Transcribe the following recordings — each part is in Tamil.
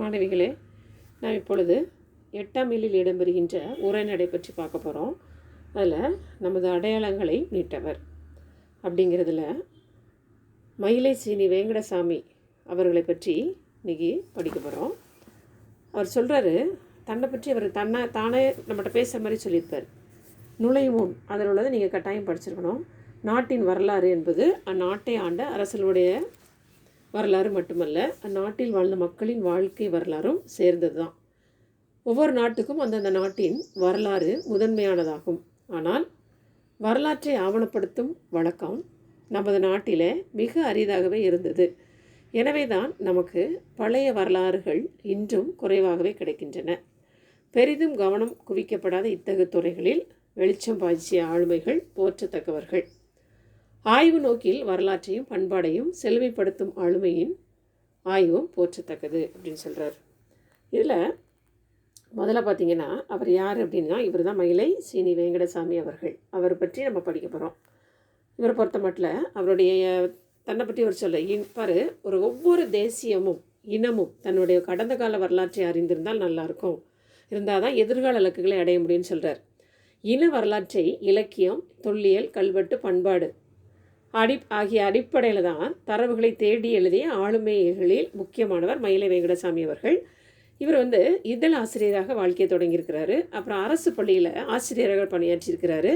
மாணவிகளே நாம் இப்பொழுது எட்டாம் இயலில் இடம்பெறுகின்ற உரைநடை பற்றி பார்க்க போகிறோம் அதில் நமது அடையாளங்களை மீட்டவர் அப்படிங்கிறதுல மயிலை சீனி வேங்கடசாமி அவர்களை பற்றி இன்றைக்கி படிக்க போகிறோம் அவர் சொல்கிறாரு தன்னை பற்றி அவர் தன்னை தானே நம்மகிட்ட பேசுகிற மாதிரி சொல்லியிருப்பார். நுழைவும் அதில் உள்ளதை நீங்கள் கட்டாயம் படிச்சிருக்கணும். நாட்டின் வரலாறு என்பது அந்நாட்டை ஆண்ட அரசர்களுடைய வரலாறு மட்டுமல்ல அந்நாட்டில் வாழ்ந்த மக்களின் வாழ்க்கை வரலாறும் சேர்ந்தது தான் ஒவ்வொரு நாட்டுக்கும் அந்தந்த நாட்டின் வரலாறு முதன்மையானதாகும். ஆனால் வரலாற்றை ஆவணப்படுத்தும் வழக்கம் நமது நாட்டில் மிக அரிதாகவே இருந்தது. எனவே தான் நமக்கு பழைய வரலாறுகள் இன்றும் குறைவாகவே கிடைக்கின்றன. பெரிதும் கவனம் குவிக்கப்படாத இத்தகு துறைகளில் வெளிச்சம் பாய்ச்சிய ஆளுமைகள் போற்றத்தக்கவர்கள். ஆய்வு நோக்கில் வரலாற்றையும் பண்பாடையும் செழுமைப்படுத்தும் ஆளுமையின் ஆய்வும் போற்றத்தக்கது அப்படின்னு சொல்கிறார் இதில் முதல்ல பார்த்தீங்கன்னா அவர் யார் அப்படின்னா இவர் தான் மயிலை சீனி வேங்கடசாமி அவர்கள். அவரை பற்றி நம்ம படிக்க போகிறோம் இவரை பொறுத்த மட்டும் அவருடைய தன்னை பற்றி அவர் சொல்ல இன் பாரு ஒரு ஒவ்வொரு தேசியமும் இனமும் தன்னுடைய கடந்த கால வரலாற்றை அறிந்திருந்தால் நல்லாயிருக்கும். இருந்தால் தான் எதிர்கால இலக்குகளை அடைய முடியும்னு சொல்கிறார் இன வரலாற்றை இலக்கியம் தொல்லியல் கல்வெட்டு பண்பாடு அடி ஆகிய அடிப்படையில் தான் தரவுகளை தேடி எழுதிய ஆளுமைகளில் முக்கியமானவர் மயிலை வெங்கடசாமி அவர்கள். இவர் வந்து இதழ் ஆசிரியராக வாழ்க்கையை தொடங்கியிருக்கிறாரு. அப்புறம் அரசு பள்ளியில் ஆசிரியராக பணியாற்றியிருக்கிறாரு.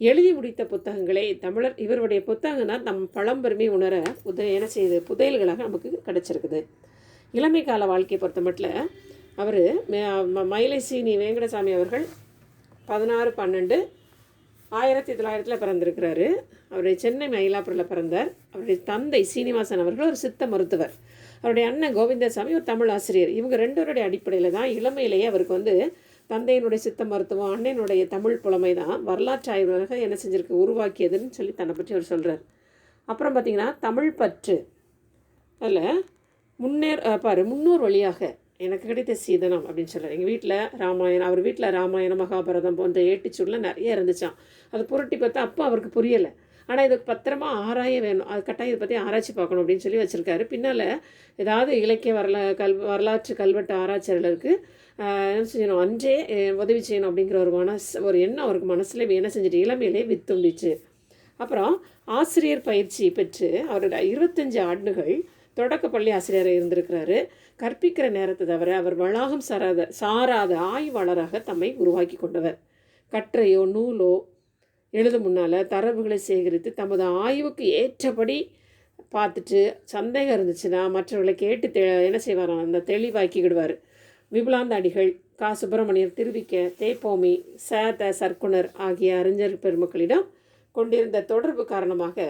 எழுதி முடித்த புத்தகங்களை தமிழர் இவருடைய புத்தகம் தான் நம் பழம்பெருமை உணர புத என்ன செய்யுது புதையல்களாக நமக்கு கிடச்சிருக்குது. இளமை கால வாழ்க்கையை பொறுத்த மட்டும் அவர் மயிலை சீனி வெங்கடசாமி அவர்கள் பதினாறு பன்னெண்டு ஆயிரத்தி தொள்ளாயிரத்தில் பிறந்திருக்கிறாரு. அவருடைய சென்னை மயிலாப்பூரில் பிறந்தார். அவருடைய தந்தை சீனிவாசன் அவர்கள் ஒரு சித்த மருத்துவர். அவருடைய அண்ணன் கோவிந்தசாமி ஒரு தமிழ் ஆசிரியர். இவங்க ரெண்டோருடைய அடிப்படையில் தான் இளமையிலேயே அவருக்கு வந்து தந்தையினுடைய சித்த மருத்துவம் அண்ணனுடைய தமிழ் புலமை தான் வரலாற்று ஆய்வாக என்ன செஞ்சிருக்கு உருவாக்கியதுன்னு சொல்லி தன்னை பற்றி அவர் சொல்கிறார் அப்புறம் பார்த்திங்கன்னா தமிழ் பற்று. அதில் முன்னேர் பாரு முன்னோர் வழியாக எனக்கு கிடைத்த சீதனம் அப்படின்னு சொல்கிறார் எங்கள் வீட்டில் ராமாயணம் அவர் வீட்டில் ராமாயணம் மகாபாரதம் போன்ற ஏட்டிச்சூடெலாம் நிறைய இருந்துச்சான் அது புரட்டி பார்த்தா அப்போ அவருக்கு புரியலை. ஆனால் இதுக்கு பத்திரமா ஆராய வேணும். அது கட்டாயம் இதை பற்றி ஆராய்ச்சி பார்க்கணும் அப்படின்னு சொல்லி வச்சுருக்காரு. பின்னால் ஏதாவது இலக்கிய வரலா கல் வரலாற்று கல்வெட்டு ஆராய்ச்சியாளருக்கு என்ன செய்யணும்? அன்றே உதவி செய்யணும் அப்படிங்கிற ஒரு மனசு ஒரு எண்ணம் அவருக்கு மனசில் என்ன செஞ்சுட்டு இளமையிலே வித்துண்டுச்சு. அப்புறம் ஆசிரியர் பயிற்சி பெற்று அவரோட இருபத்தஞ்சு ஆண்டுகள் தொடக்கப்பள்ளி ஆசிரியர் ஆசிரியராக இருந்திருக்கிறாரு. கற்பிக்கிற நேரத்தை தவிர அவர் வளாகம் சாராத சாராத ஆய்வாளராக தம்மை உருவாக்கி கொண்டவர். கற்றையோ நூலோ எழுத முன்னால் தரவுகளை சேகரித்து தமது ஆய்வுக்கு ஏற்றபடி பார்த்துட்டு சந்தேகம் இருந்துச்சுன்னா மற்றவர்களை கேட்டு தெ என்ன செய்வாராம்? அந்த தெளிவாக்கிக்கிடுவார் விபுலாந்தாடிகள் கா. சுப்பிரமணியர் திருவிக்க தேப்போமி சேத சர்க்குணர் ஆகிய அறிஞர் பெருமக்களிடம் கொண்டிருந்த தொடர்பு காரணமாக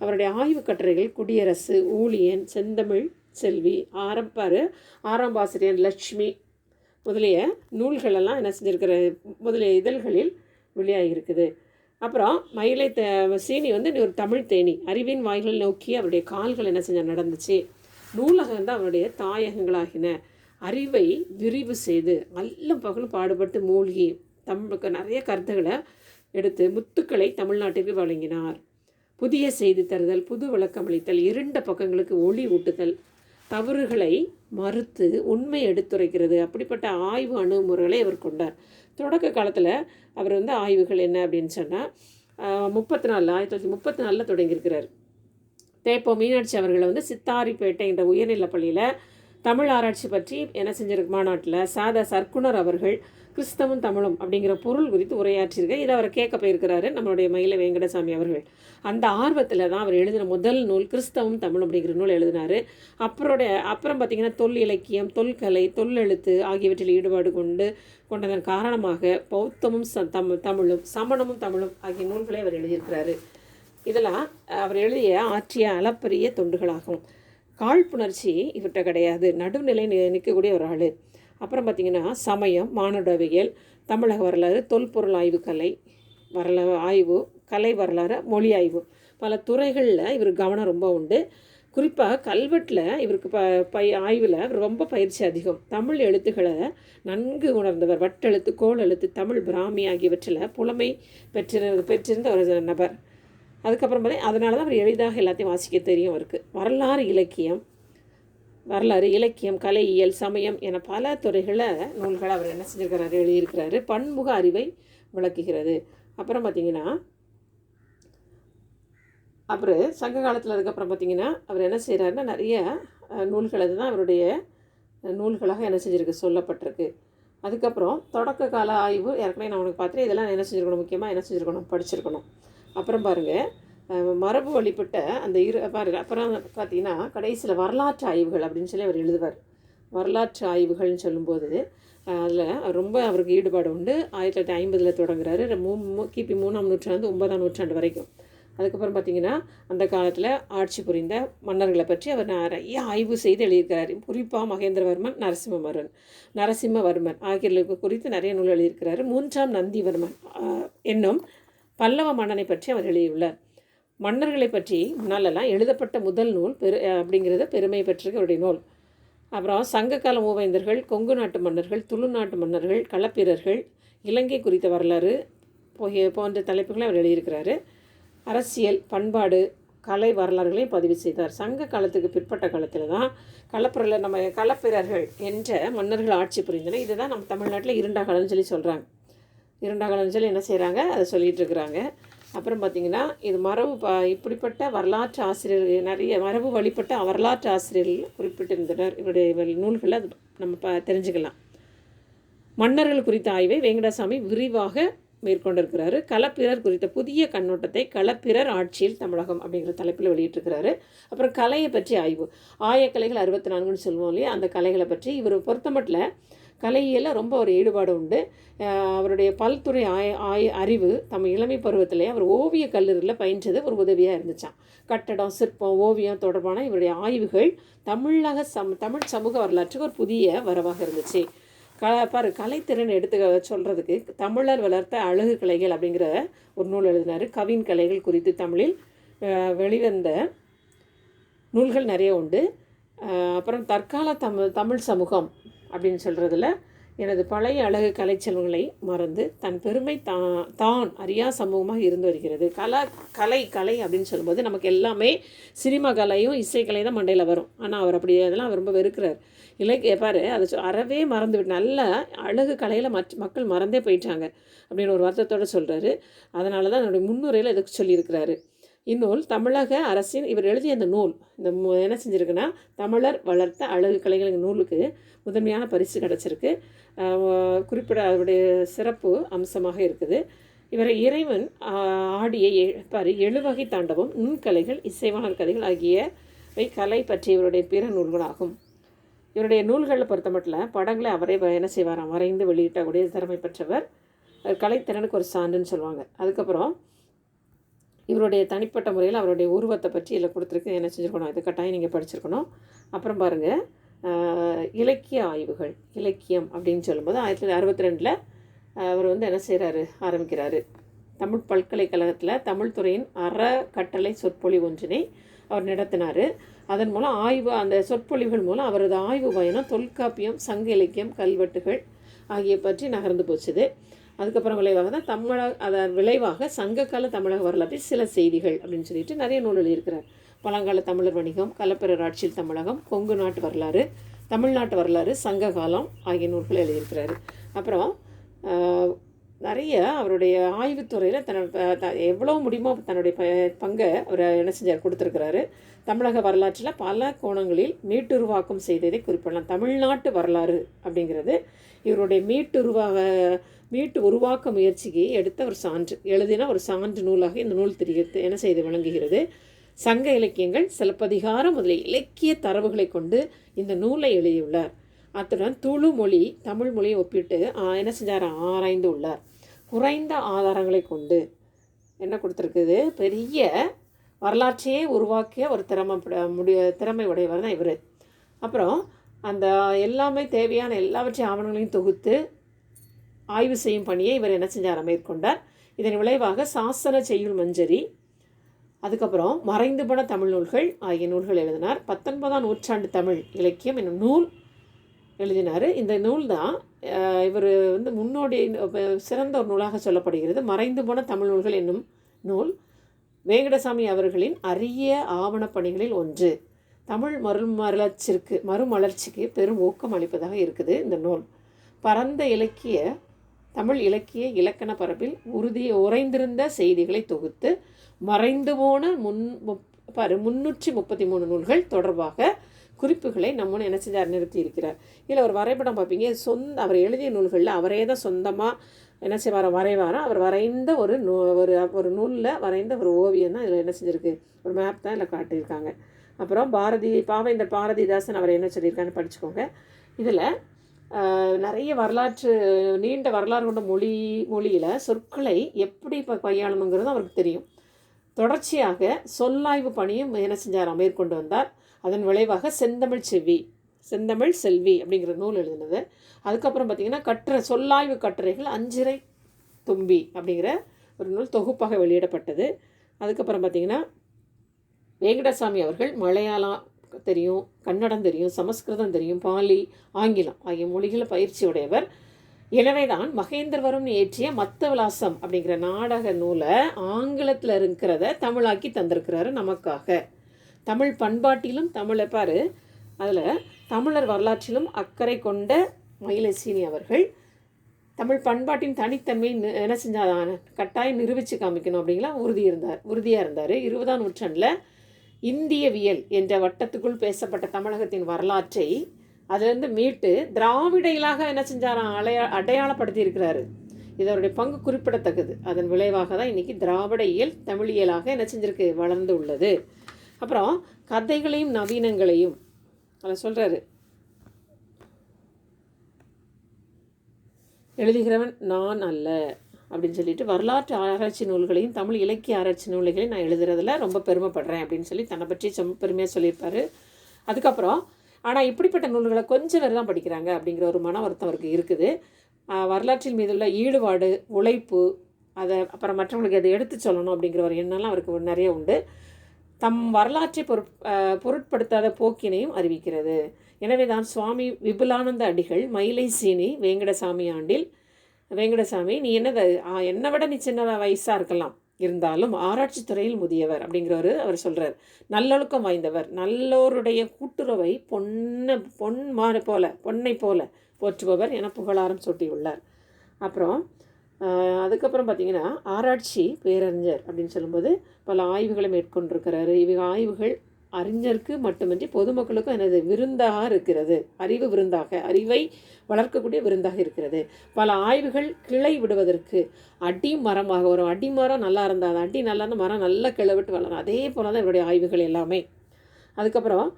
அவருடைய ஆய்வு கட்டுரைகள் குடியரசு ஊழியன் செந்தமிழ் செல்வி ஆரம்பார் ஆரம்பாசிரியர் லட்சுமி முதலிய நூல்களெல்லாம் என்ன செஞ்சுருக்கிற முதலிய இதழ்களில் வெளியாகியிருக்குது. அப்புறம் மயிலை த சீனி வந்து ஒரு தமிழ் தேனி. அறிவின் வாய்கள் நோக்கி அவருடைய கால்கள் என்ன செஞ்ச நடந்துச்சு. நூலகம் தான் அவருடைய தாயகங்களாகின. அறிவை விரிவு செய்து நல்ல பகலும் பாடுபட்டு மூழ்கி தமிழுக்கு நிறைய கருத்துக்களை எடுத்து முத்துக்களை தமிழ்நாட்டிற்கு வழங்கினார். புதிய செய்தி தருதல் புது விளக்கம் அளித்தல் இருண்ட பக்கங்களுக்கு ஒளி ஊட்டுதல் தவறுகளை மறுத்து உண்மை எடுத்துரைக்கிறது அப்படிப்பட்ட ஆய்வு அணுகுமுறைகளை அவர் கொண்டார். தொடக்க காலத்தில் அவர் வந்து ஆய்வுகள் என்ன அப்படின்னு சொன்னால் முப்பத்தி நாலில் ஆயிரத்தி தொள்ளாயிரத்தி முப்பத்தி நாலில் தொடங்கியிருக்கிறார். தேப்போ மீனாட்சி அவர்களை வந்து சித்தாரிப்பேட்டை என்ற உயர்நிலைப் பள்ளியில் தமிழ் ஆராய்ச்சி பற்றி என்ன செஞ்சிருக்கு மாநாட்டில் சாத சர்க்குணர் அவர்கள் கிறிஸ்தவம் தமிழும் அப்படிங்கிற பொருள் குறித்து உரையாற்றியிருக்க. இதை அவர் கேட்க போயிருக்கிறாரு நம்மளுடைய மயில வெங்கடசாமி அவர்கள். அந்த ஆர்வத்தில் தான் அவர் எழுதின முதல் நூல் கிறிஸ்தவம் தமிழ் அப்படிங்கிற நூல் எழுதினார். அப்புறோட அப்புறம் பார்த்திங்கன்னா தொல் இலக்கியம் தொல்கலை தொல்லெழுத்து ஆகியவற்றில் ஈடுபாடு கொண்டு கொண்டதன் காரணமாக பௌத்தமும் ச தம் தமிழும் சமணமும் தமிழும் ஆகிய நூல்களை அவர் எழுதியிருக்கிறாரு. இதெல்லாம் அவர் எழுதிய ஆற்றிய அளப்பரிய தொண்டுகளாகும். காழ்ப்புணர்ச்சி இவர்கிட்ட கிடையாது. நடுநிலை நிற்கக்கூடிய ஒரு ஆள். அப்புறம் பார்த்திங்கன்னா சமயம் மானுடவியல் தமிழக வரலாறு தொல்பொருள் ஆய்வு கலை வரலாறு ஆய்வு கலை வரலாறு மொழி ஆய்வு. பல துறைகளில் இவர் கவனம் ரொம்ப உண்டு. குறிப்பாக கல்வெட்டில் இவருக்கு ப பய ஆய்வில் ரொம்ப பயிற்சி அதிகம். தமிழ் எழுத்துக்களை நன்கு உணர்ந்தவர் வட்டெழுத்து கோல் எழுத்து தமிழ் பிராமி ஆகியவற்றில் புலமை பெற்றிருந்த பெற்றிருந்த ஒரு நபர். அதுக்கப்புறம் பார்த்தீங்கன்னா அதனால தான் அவர் எளிதாக எல்லாத்தையும் வாசிக்க தெரியும் அவருக்கு. வரலாறு இலக்கியம் வரலாறு இலக்கியம் கலை இயல் சமயம் என பல துறைகளை நூல்களை அவர் என்ன செஞ்சிருக்கிறாரு எழுதியிருக்கிறாரு. பன்முக அறிவை விளக்குகிறது. அப்புறம் பார்த்திங்கன்னா அப்புறம் சங்க காலத்தில் அதுக்கப்புறம் பார்த்திங்கன்னா அவர் என்ன செய்கிறாருன்னா நிறைய நூல்கள் அதுதான் அவருடைய நூல்களாக என்ன செஞ்சுருக்கு சொல்லப்பட்டிருக்கு. அதுக்கப்புறம் தொடக்க கால ஆய்வு ஏற்கனவே நான் உனக்கு பார்த்துட்டு இதெல்லாம் என்ன செஞ்சுருக்கணும் முக்கியமாக என்ன செஞ்சுருக்கணும் படிச்சிருக்கணும். அப்புறம் பாருங்கள் மரபு வழிபட்ட அந்த இரு பாருங்க அப்புறம் பார்த்தீங்கன்னா கடைசியில் வரலாற்று ஆய்வுகள் அப்படின்னு சொல்லி அவர் எழுதுவார். வரலாற்று ஆய்வுகள்னு சொல்லும்போது அதில் ரொம்ப அவருக்கு ஈடுபாடு உண்டு. ஆயிரத்தி தொள்ளாயிரத்தி ஐம்பதில் தொடங்குறாரு. மூ கிபி மூணாம் நூற்றாண்டு ஒன்பதாம் நூற்றாண்டு வரைக்கும். அதுக்கப்புறம் பார்த்திங்கன்னா அந்த காலத்தில் ஆட்சி புரிந்த மன்னர்களை பற்றி அவர் நிறைய ஆய்வு செய்து எழுதியிருக்கிறார். குறிப்பாக மகேந்திரவர்மன் நரசிம்மவர்மன் நரசிம்மவர்மன் ஆகியோர்களுக்கு குறித்து நிறைய நூல் எழுதியிருக்கிறார். மூன்றாம் நந்திவர்மன் என்னும் பல்லவ மன்னனை பற்றி அவர் எழுதியுள்ளார். மன்னர்களை பற்றி முன்னாலெல்லாம் எழுதப்பட்ட முதல் நூல் பெரு அப்படிங்கிறத பெருமை பெற்றிருக்கிறவருடைய நூல். அப்புறம் சங்ககால மூவேந்தர்கள் கொங்கு நாட்டு மன்னர்கள் துளு நாட்டு மன்னர்கள் களப்பிரர்கள் இலங்கை குறித்த வரலாறு போகிய போன்ற தலைப்புகளை அவர் எழுதியிருக்கிறாரு. அரசியல் பண்பாடு கலை வரலாறுகளையும் பதிவு செய்தார். சங்க காலத்துக்கு பிற்பட்ட காலத்தில் தான் களப்பிரல நம்ம களப்பிரர்கள் என்ற மன்னர்கள் ஆட்சி புரிந்தனர் இதுதான் நம்ம தமிழ்நாட்டில் இரண்டா காலம்னு சொல்லி சொல்கிறாங்க இரண்டா காலம்னு சொல்லி என்ன செய்கிறாங்க அதை சொல்லிகிட்டு இருக்கிறாங்க. அப்புறம் பார்த்திங்கன்னா இது மரபு ப இப்படிப்பட்ட வரலாற்று ஆசிரியர் நிறைய மரபு வழிபட்ட வரலாற்று ஆசிரியர்கள் குறிப்பிட்டிருந்தனர். இவருடைய நூல்களை அது நம்ம ப தெரிஞ்சுக்கலாம். மன்னர்கள் குறித்த ஆய்வை வெங்கடாசாமி விரிவாக மேற்கொண்டிருக்கிறாரு. களப்பிரர் குறித்த புதிய கண்ணோட்டத்தை களப்பிரர் ஆட்சியில் தமிழகம் அப்படிங்கிற தலைப்பில் வெளியிட்டிருக்கிறாரு. அப்புறம் கலையை பற்றி ஆய்வு. ஆயக்கலைகள் அறுபத்தி நான்குன்னு சொல்லுவோம் இல்லையா? அந்த கலைகளை பற்றி இவர் பொறுத்தமட்டில் கலையில் ரொம்ப ஒரு ஈடுபாடு உண்டு. அவருடைய பல்துறை ஆய ஆய அறிவு தம் இளமை பருவத்திலே அவர் ஓவிய கல்லூரியில் பயின்றது ஒரு உதவியாக இருந்துச்சான் கட்டடம் சிற்பம் ஓவியம் தொடர்பான இவருடைய ஆய்வுகள் தமிழக சம் தமிழ் சமூக வரலாற்றுக்கு ஒரு புதிய வரவாக இருந்துச்சு. க பாரு கலைத்திறன் எடுத்து சொல்கிறதுக்கு தமிழர் வளர்த்த அழகு கலைகள் அப்படிங்கிற ஒரு நூல் எழுதினார். கவின் கலைகள் குறித்து தமிழில் வெளிவந்த நூல்கள் நிறைய உண்டு. அப்புறம் தற்கால தமிழ் தமிழ் சமூகம் அப்படின்னு சொல்கிறதுல எனது பழைய அழகு கலைச்செல்வங்களை மறந்து தன் பெருமை தான் தான் அறியா சமூகமாக இருந்து வருகிறது. கலா கலை கலை அப்படின்னு சொல்லும்போது நமக்கு எல்லாமே சினிமா கலையும் இசைக்கலை தான் மண்டையில் வரும். ஆனால் அவர் அப்படி அதெல்லாம் அவர் ரொம்ப வெறுக்கிறார். இலக்கிய பாரு அதை சொ- அறவே மறந்து விட்டு நல்ல அழகு கலையில் மற்ற மக்கள் மறந்தே போயிட்டாங்க அப்படின்னு ஒரு வருத்தத்தோடு சொல்கிறாரு அதனால தான் என்னுடைய முன்னுரையில் இதுக்கு சொல்லியிருக்கிறாரு. இந்நூல் தமிழக அரசின் இவர் எழுதிய அந்த நூல் இந்த என்ன செஞ்சுருக்குன்னா தமிழர் வளர்த்த அழகு கலைகள் நூலுக்கு முதன்மையான பரிசு கிடச்சிருக்கு. குறிப்பிட அவருடைய சிறப்பு அம்சமாக இருக்குது. இவரை இறைவன் ஆடிய எ- பாரு எழுவகை தாண்டவம் நுண்கலைகள் இசைவாளர் கதைகள் ஆகியவை கலை பற்றிய இவருடைய பிற நூல்களாகும். இவருடைய நூல்களை பொறுத்த மட்டும் படங்களை அவரே வ- என்ன செய்வாராம் வரைந்து வெளியிட்டக்கூடிய திறமை பெற்றவர். கலைத்திறனுக்கு ஒரு சான்றுன்னு சொல்லுவாங்க. அதுக்கப்புறம் இவருடைய தனிப்பட்ட முறையில் அவருடைய உருவத்தை பற்றி இதில் கொடுத்துருக்கு. என்ன செஞ்சுருக்கணும்? இது கட்டாயம் நீங்கள் படிச்சிருக்கணும். அப்புறம் பாருங்கள் இலக்கிய ஆய்வுகள் இலக்கியம் அப்படின்னு சொல்லும்போது ஆயிரத்தி தொள்ளாயிரத்தி அறுபத்தி ரெண்டில் அவர் வந்து என்ன செய்கிறாரு ஆரம்பிக்கிறாரு. தமிழ் பல்கலைக்கழகத்தில் தமிழ் துறையின் அறக்கட்டளை சொற்பொழிவு ஒன்றினை அவர் நடத்தினார். அதன் மூலம் ஆய்வு அந்த சொற்பொழிவுகள் மூலம் அவரது ஆய்வு பயணம் தொல்காப்பியம் சங்க இலக்கியம் கல்வெட்டுகள் ஆகிய பற்றி நகர்ந்து போச்சுது. அதுக்கப்புறம் விளைவாக தான் தமிழக அதன் விளைவாக சங்ககால தமிழக வரலாற்றில் சில செய்திகள் அப்படின்னு சொல்லிட்டு நிறைய நூல் இருக்கிறார். பழங்கால தமிழர் வணிகம் கலப்பிரர் ஆட்சியில் தமிழகம் கொங்கு நாட்டு வரலாறு தமிழ்நாட்டு வரலாறு சங்க காலம் ஆகிய நூல்கள் எழுதியிருக்கிறாரு. அப்புறம் நிறைய அவருடைய ஆய்வுத்துறையில் தன்னோட த- எவ்வளோ முடியுமோ தன்னுடைய ப பங்கை அவர் என்ன செஞ்சார்? கொடுத்துருக்கிறாரு. தமிழக வரலாற்றில் பல கோணங்களில் மீட்டுருவாக்கம் செய்ததை குறிப்பிடலாம். தமிழ்நாட்டு வரலாறு அப்படிங்கிறது இவருடைய மீட்டுருவாக மீட்டு உருவாக்க முயற்சிக்கு எடுத்த ஒரு சான்று. எழுதின ஒரு சான்று நூலாக இந்த நூல் தெரிகிறது என்ன செய்து விளங்குகிறது? சங்க இலக்கியங்கள் சிலப்பதிகாரம் முதலிய இலக்கிய தரவுகளை கொண்டு இந்த நூலை எழுதியுள்ளார். அத்துடன் துளு மொழி தமிழ் மொழியை ஒப்பிட்டு என்ன செஞ்சார்? ஆராய்ந்து உள்ளார். குறைந்த ஆதாரங்களை கொண்டு என்ன கொடுத்துருக்குது? பெரிய வரலாற்றையே உருவாக்கிய ஒரு திறமை முடிய திறமை உடையவர் தான் இவர். அப்புறம் அந்த எல்லாமே தேவையான எல்லாவற்றையும் ஆவணங்களையும் தொகுத்து ஆய்வு செய்யும் பணியை இவர் என்ன செஞ்சார்? மேற்கொண்டார். இதன் விளைவாக சாசன செய்யுள் மஞ்சரி அதுக்கப்புறம் மறைந்து போன தமிழ் நூல்கள் ஆகிய நூல்கள் எழுதினார். பத்தொன்பதாம் நூற்றாண்டு தமிழ் இலக்கியம் என்னும் நூல் எழுதினார். இந்த நூல் தான் இவர் வந்து முன்னோடி சிறந்த ஒரு நூலாக சொல்லப்படுகிறது. மறைந்து போன தமிழ் நூல்கள் என்னும் நூல். வேங்கடசாமி அவர்களின் அரிய ஆவணப்பணிகளில் ஒன்று. தமிழ் மறுமலர்ச்சிற்கு மறுமலர்ச்சிக்கு பெரும் ஊக்கம் அளிப்பதாக இருக்குது இந்த நூல். பரந்த இலக்கிய தமிழ் இலக்கிய இலக்கண பரப்பில் உறுதி உறைந்திருந்த செய்திகளை தொகுத்து மறைந்து போன முன் முப் பாரு முன்னூற்றி முப்பத்தி மூணு நூல்கள் தொடர்பாக குறிப்புகளை நம்ம என்ன செஞ்சார் நிறுத்தி இருக்கிறார் இதில் ஒரு வரைபடம் பார்ப்பீங்க. சொந்த அவர் எழுதிய நூல்களில் அவரே தான் சொந்தமாக என்ன செய்வார் வரைவாரோ அவர் வரைந்த ஒரு நூ ஒரு ஒரு நூலில் வரைந்த ஒரு ஓவியம் தான் இதில் என்ன செஞ்சுருக்கு. ஒரு மேப் தான் இதில் காட்டியிருக்காங்க. அப்புறம் பாரதி பாவேந்தர் பாரதிதாசன் அவர் என்ன சொல்லியிருக்கான்னு படிச்சுக்கோங்க. இதில் நிறைய வரலாற்று நீண்ட வரலாறு கொண்ட மொழி மொழியில் சொற்களை எப்படி இப்போ கையாளணுங்கிறது அவருக்கு தெரியும். தொடர்ச்சியாக சொல்லாய்வு பணியும் என்ன செஞ்சார்? மேற்கொண்டு வந்தார். அதன் விளைவாக செந்தமிழ் செவ்வி செந்தமிழ் செல்வி அப்படிங்கிற நூல் எழுதினது. அதுக்கப்புறம் பார்த்திங்கன்னா கற்ற சொல்லாய்வு கட்டுரைகள் அஞ்சிரை தும்பி அப்படிங்கிற ஒரு நூல் தொகுப்பாக வெளியிடப்பட்டது. அதுக்கப்புறம் பார்த்திங்கன்னா வெங்கடசாமி அவர்கள் மலையாளம் தெரியும் கன்னடம் தெரியும் சமஸ்கிருதம் தெரியும் பாலி ஆங்கிலம் ஆகிய மொழிகளை பயிற்சி உடையவர். எனவே தான் மகேந்திரவரம் ஏற்றிய மத்த விலாசம் அப்படிங்கிற நாடக நூலை ஆங்கிலத்தில் இருக்கிறத தமிழாக்கி தந்திருக்கிறாரு நமக்காக. தமிழ் பண்பாட்டிலும் தமிழை பாரு அதில் தமிழர் வரலாற்றிலும் அக்கறை கொண்ட மயிலசீனி அவர்கள். தமிழ் பண்பாட்டின் தனித்தன்மை என்ன செஞ்சாதான் கட்டாயம் நிரூபித்து காமிக்கணும் அப்படிங்களா உறுதி இருந்தார் உறுதியாக இருந்தார். இருபதாம் நூற்றாண்டில் இந்தியவியல் என்ற வட்டத்துக்குள் பேசப்பட்ட தமிழகத்தின் வரலாற்றை அதிலிருந்து மீட்டு திராவிட இலாக என்ன செஞ்சாராம் அலையா அடையாளப்படுத்தி இருக்கிறாரு பங்கு குறிப்பிடத்தக்கது. அதன் விளைவாக தான் இன்றைக்கி திராவிட இயல் தமிழியலாக என்ன செஞ்சிருக்கு? வளர்ந்து உள்ளது. அப்புறம் கதைகளையும் நவீனங்களையும் அதை சொல்கிறாரு எழுதுகிறவன் நான் அல்ல. அப்படின்னு சொல்லிட்டு வரலாற்று ஆராய்ச்சி நூல்களையும் தமிழ் இலக்கிய ஆராய்ச்சி நூல்களையும் நான் எழுதுறதுல ரொம்ப பெருமைப்படுறேன் அப்படின்னு சொல்லி தன்னை பற்றி செம் பெருமையாக சொல்லியிருப்பார். அதுக்கப்புறம் ஆனால் இப்படிப்பட்ட நூல்களை கொஞ்சம் பேர் தான் படிக்கிறாங்க அப்படிங்கிற ஒரு மன வருத்தம் அவருக்கு இருக்குது. வரலாற்றின் மீது உள்ள ஈடுபாடு உழைப்பு அதை அப்புறம் மற்றவங்களுக்கு அதை எடுத்து சொல்லணும் அப்படிங்கிற ஒரு எண்ணம்லாம் அவருக்கு நிறைய உண்டு. தம் வரலாற்றை பொருட் பொருட்படுத்தாத போக்கினையும் அறிவிக்கிறது. எனவே தான் சுவாமி விபுலானந்த அடிகள் மயிலை சீனி வேங்கடசாமி ஆண்டில் வெங்கடசாமி நீ என்னது? என்னை விட நீ சின்னதாக வயசாக இருக்கலாம். இருந்தாலும் ஆராய்ச்சி துறையில் முதியவர் அப்படிங்கிறவர் அவர் சொல்கிறார் நல்லொழுக்கம் வாய்ந்தவர். நல்லோருடைய கூட்டுறவை பொன்ன பொன் மாறு போல பொன்னை போல போற்றுபவர் என புகழாரம் சூட்டியுள்ளார். அப்புறம் அதுக்கப்புறம் பார்த்திங்கன்னா ஆராய்ச்சி பேரறிஞர் அப்படின்னு சொல்லும்போது பல ஆய்வுகளை மேற்கொண்டிருக்கிறாரு. இவங்க ஆய்வுகள் அறிஞருக்கு மட்டுமின்றி பொதுமக்களுக்கும் எனது விருந்தாக இருக்கிறது. அறிவு விருந்தாக அறிவை வளர்க்கக்கூடிய விருந்தாக இருக்கிறது. பல ஆய்வுகள் கிளை விடுவதற்கு அடி மரமாக வரும் அடி மரம் நல்லா இருந்தால் அடி நல்லா இருந்தால் மரம் நல்லா கிளை விட்டு வளரும். அதே போல் தான் இவருடைய ஆய்வுகள் எல்லாமே. அதுக்கப்புறம்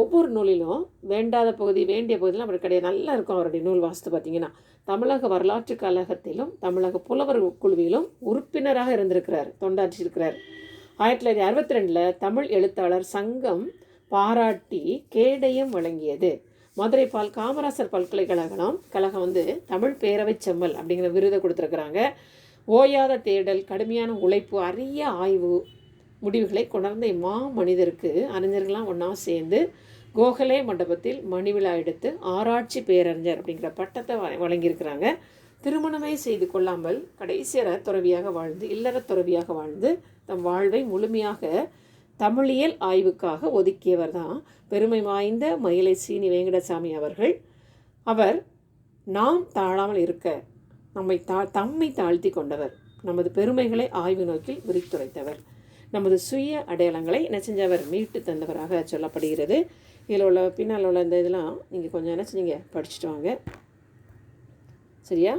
ஒவ்வொரு நூலிலும் வேண்டாத பகுதி வேண்டிய பகுதியிலும் அப்படி கிடையாது. நல்லா இருக்கும் அவருடைய நூல் வாசித்து பார்த்தீங்கன்னா. தமிழக வரலாற்று கழகத்திலும் தமிழக புலவர் குழுவிலும் உறுப்பினராக இருந்திருக்கிறார் தொண்டாற்றியிருக்கிறார். ஆயிரத்தி தொள்ளாயிரத்தி அறுபத்தி ரெண்டில் தமிழ் எழுத்தாளர் சங்கம் பாராட்டி கேடயம் வழங்கியது. மதுரை பால் காமராசர் பல்கலைக்கழகம் கழகம் வந்து தமிழ் பேரவை செம்மல் அப்படிங்கிற விருதை கொடுத்துருக்குறாங்க. ஓயாத தேடல் கடுமையான உழைப்பு அரிய ஆய்வு முடிவுகளை கொணர்ந்த இம்மா மனிதருக்கு அறிஞர்கள்லாம் ஒன்றா சேர்ந்து கோகலே மண்டபத்தில் மணிவிழா எடுத்து ஆராய்ச்சி பேரறிஞர் அப்படிங்கிற பட்டத்தை வழங்கியிருக்கிறாங்க. திருமணமே செய்து கொள்ளாமல் கடைசியர துறவியாக வாழ்ந்து இல்லற துறவியாக வாழ்ந்து தம் வாழ்வை முழுமையாக தமிழியல் ஆய்வுக்காக ஒதுக்கியவர் தான் பெருமை வாய்ந்த மயிலை சீனி வெங்கடசாமி அவர்கள். அவர் நாம் தாழாமல் இருக்க நம்மை தா தம்மை தாழ்த்தி கொண்டவர் நமது பெருமைகளை ஆய்வு நோக்கில் விரித்துரைத்தவர். நமது சுய அடையாளங்களை என்ன செஞ்சவர் மீட்டு தந்தவராக சொல்லப்படுகிறது. இதில் உள்ள பின்னால் உள்ள இந்த இதெல்லாம் நீங்கள் கொஞ்சம் என்ன செஞ்சீங்க படிச்சுட்டு வாங்க. சரியா?